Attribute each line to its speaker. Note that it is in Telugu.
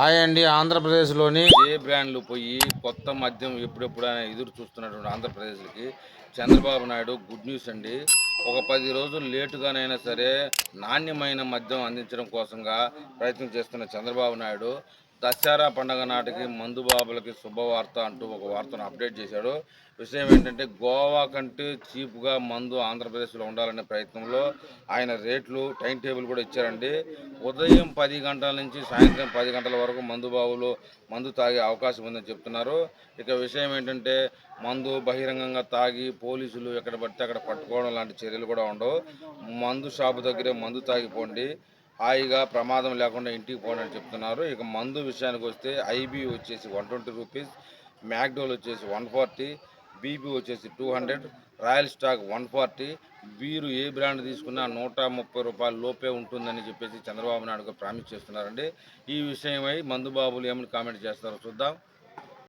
Speaker 1: హాయ్ అండి ఆంధ్రప్రదేశ్లోని
Speaker 2: ఏ బ్రాండ్లు పోయి కొత్త మద్యం ఎప్పుడెప్పుడైనా ఎదురు చూస్తున్నటువంటి ఆంధ్రప్రదేశ్కి చంద్రబాబు నాయుడు గుడ్ న్యూస్ అండి. ఒక పది రోజులు లేటుగానైనా సరే నాణ్యమైన మద్యం అందించడం కోసంగా ప్రయత్నం చేస్తున్న చంద్రబాబు నాయుడు దసరా పండగ నాటికి మందు బాబులకి శుభవార్త అంటూ ఒక వార్తను అప్డేట్ చేశాడు. విషయం ఏంటంటే గోవా కంటే చీప్గా మందు ఆంధ్రప్రదేశ్లో ఉండాలనే ప్రయత్నంలో ఆయన రేట్లు టైం టేబుల్ కూడా ఇచ్చారండి. ఉదయం పది గంటల నుంచి సాయంత్రం పది గంటల వరకు మందు బావులు మందు తాగే అవకాశం ఉందని చెప్తున్నారు. ఇక విషయం ఏంటంటే మందు బహిరంగంగా తాగి పోలీసులు ఎక్కడ పడితే అక్కడ పట్టుకోవడం లాంటి చర్యలు కూడా ఉండవు. మందు షాపు దగ్గరే మందు తాగిపోండి. హాయిగా ప్రమాదం లేకుండా ఇంటికి పోండి అని చెప్తున్నారు. ఇక మందు విషయానికి వస్తే ఐబీ వచ్చేసి వన్ ట్వంటీ రూపీస్ మ్యాక్డోల్ వచ్చేసి వన్ ఫార్టీ బీపీ వచ్చేసి two hundred Royal Stag one forty. Beer ఏ బ్రాండ్ తీసుకున్నా నూట ముప్పై రూపాయల లోపే ఉంటుందని చెప్పేసి చంద్రబాబు నాయుడు ప్రామిస్ చేస్తున్నారండి. ఈ విషయమై మందుబాబులు ఏమని కామెంట్ చేస్తారో చూద్దాం.